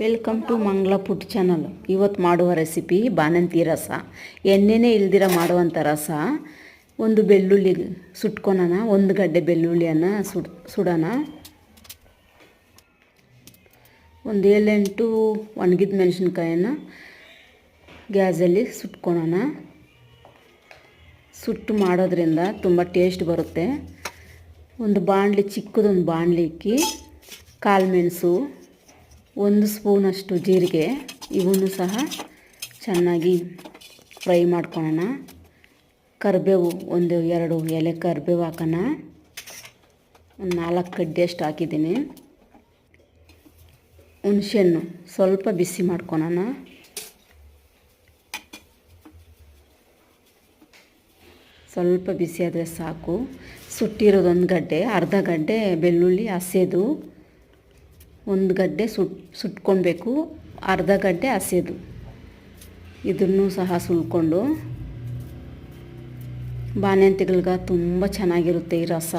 Welcome to Mangala food channel ಇವತ್ತು ಮಾಡುವ recipe ಬಾಣಂತಿ ರಸ. ಎಣ್ಣೆನೇ ಇಲ್ದಿರ ಮಾಡುವಂಥ ರಸ. ಒಂದು ಬೆಳ್ಳುಳ್ಳಿ ಸುಟ್ಕೊಳೋಣ ಒಂದು ಗಡ್ಡೆ ಬೆಳ್ಳುಳ್ಳಿಯನ್ನು ಸುಡ್, ಸುಡೋಣ. ಒಂದು ಏಳೆಂಟು ಒಣಗಿದ ಮೆಣಸಿನ್ಕಾಯನ್ನು ಗ್ಯಾಸಲ್ಲಿ ಸುಟ್ಕೊಳೋಣ ಸುಟ್ಟು ಮಾಡೋದ್ರಿಂದ ತುಂಬ ಟೇಸ್ಟ್ ಬರುತ್ತೆ. ಒಂದು ಬಾಣಲಿ, ಚಿಕ್ಕದೊಂದು ಬಾಣಲಿ ಇಕ್ಕಿ ಕಾಳು ಮೆಣಸು ಒಂದು ಸ್ಪೂನಷ್ಟು ಜೀರಿಗೆ, ಇವನ್ನು ಸಹ ಚೆನ್ನಾಗಿ ಫ್ರೈ ಮಾಡ್ಕೊಳ್ಳೋಣ ಕರಿಬೇವು, ಒಂದು, ಎರಡು ಎಲೆ ಕರಿಬೇವು ಹಾಕೋಣ. ಒಂದು ನಾಲ್ಕು ಕಡ್ಡಿಯಷ್ಟು ಹಾಕಿದ್ದೀನಿ. ಹುಣಸೆಹಣ್ಣು ಸ್ವಲ್ಪ ಬಿಸಿ ಮಾಡ್ಕೊಳೋಣ. ಸ್ವಲ್ಪ ಬಿಸಿ ಆದರೆ ಸಾಕು. ಸುಟ್ಟಿರೋದೊಂದು ಗಡ್ಡೆ, ಅರ್ಧ ಗಡ್ಡೆ ಬೆಳ್ಳುಳ್ಳಿ ಹಸೆದು ಒಂದು ಗಡ್ಡೆ ಸುಟ್ ಸುಟ್ಕೊಳ್ಬೇಕು ಅರ್ಧ ಗಡ್ಡೆ ಹಸಿದು ಇದನ್ನು ಸಹ ಸುಳ್ಕೊಂಡು ಬಾಣಂತಿಗಳ್ಗೆ ತುಂಬ ಚೆನ್ನಾಗಿರುತ್ತೆ ಈ ರಸ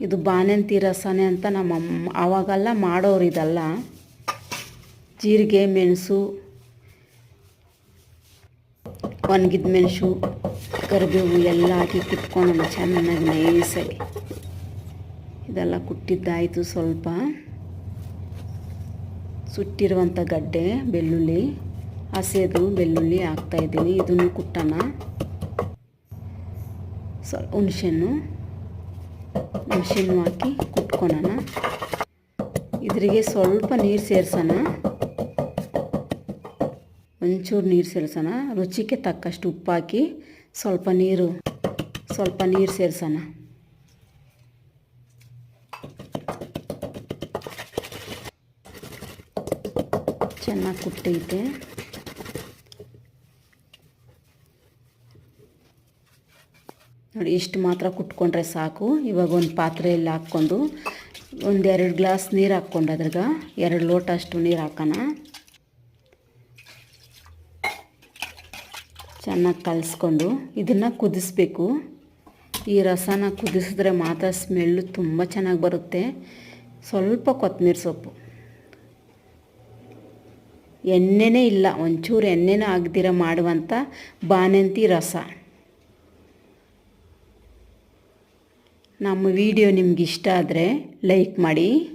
ಇದು ಬಾಣಂತಿ ರಸನೇ ಅಂತ ನಮ್ಮಮ್ಮ ಆವಾಗೆಲ್ಲ ಮಾಡೋರು ಇದಲ್ಲ ಜೀರಿಗೆ ಮೆಣಸು ಒಣಗಿದ ಮೆಣಸು ಕರಿಬೇವು ಎಲ್ಲ ಹಾಕಿ ಕಿತ್ಕೊಂಡು ಚೆನ್ನಾಗಿ ನೈಸಾಗಿ ಇದೆಲ್ಲ ಕುಟ್ಟಿದ್ದಾಯಿತು ಸ್ವಲ್ಪ. ಸುಟ್ಟಿರುವಂಥ ಗಡ್ಡೆ, ಬೆಳ್ಳುಳ್ಳಿ, ಹಸೆದು ಬೆಳ್ಳುಳ್ಳಿ ಹಾಕ್ತಾಯಿದ್ದೀನಿ ಇದನ್ನು ಕುಟ್ಟೋಣ. ಸ್ವಲ್ಪ ಹುಣಸೆಹಣ್ಣು. ಹುಣಸೆಹಣ್ಣು ಹಾಕಿ ಕುಟ್ಕೊಳೋಣ. ಇದ್ರಿಗೆ ಸ್ವಲ್ಪ ನೀರು ಸೇರಿಸೋಣ. ಒಂಚೂರು ನೀರು ಸೇರಿಸೋಣ. ರುಚಿಗೆ ತಕ್ಕಷ್ಟು ಉಪ್ಪು ಹಾಕಿ ಸ್ವಲ್ಪ ನೀರು ಸ್ವಲ್ಪ ನೀರು ಸೇರಿಸೋಣ. ಚೆನ್ನಾಗಿ ಕುಟ್ಟೈತೆ. ನೋಡಿ, ಇಷ್ಟು ಮಾತ್ರ ಕುಟ್ಕೊಂಡ್ರೆ ಸಾಕು. ಇವಾಗ ಒಂದು ಪಾತ್ರೆಯಲ್ಲಿ ಹಾಕ್ಕೊಂಡು ಒಂದೆರಡು ಗ್ಲಾಸ್ ನೀರು ಹಾಕ್ಕೊಂಡು ಅದ್ರಾಗ ಎರಡು ಲೋಟ ಅಷ್ಟು ನೀರು ಹಾಕೋಣ. ಚೆನ್ನಾಗಿ ಕಲಸ್ಕೊಂಡು ಇದನ್ನು ಕುದಿಸ್ಬೇಕು. ಈ ರಸನ ಕುದಿಸಿದ್ರೆ ಮಾತ್ರ ಸ್ಮೆಲ್ಲು ತುಂಬ ಚೆನ್ನಾಗಿ ಬರುತ್ತೆ. ಸ್ವಲ್ಪ ಕೊತ್ತಂಬರಿ ಸೊಪ್ಪು. ಎಣ್ಣೆನೇ ಇಲ್ಲ, ಒಂಚೂರು ಎಣ್ಣೆನೂ ಆಗದಿರ ಮಾಡುವಂಥ ಬಾಣಂತಿ ರಸ. ನಮ್ಮ ವಿಡಿಯೋ ನಿಮ್ಗೆ ಇಷ್ಟ ಆದರೆ ಲೈಕ್ ಮಾಡಿ.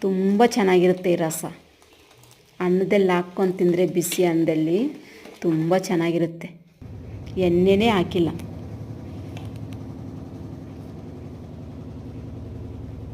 ತುಂಬ ಚೆನ್ನಾಗಿರುತ್ತೆ ಈ ರಸ. ಅನ್ನದಲ್ಲಿ ಹಾಕ್ಕೊಂಡು ತಿಂದರೆ ಬಿಸಿ ಅನ್ನದಲ್ಲಿ ತುಂಬ ಚೆನ್ನಾಗಿರುತ್ತೆ. ಎಣ್ಣೆನೇ ಹಾಕಿಲ್ಲ.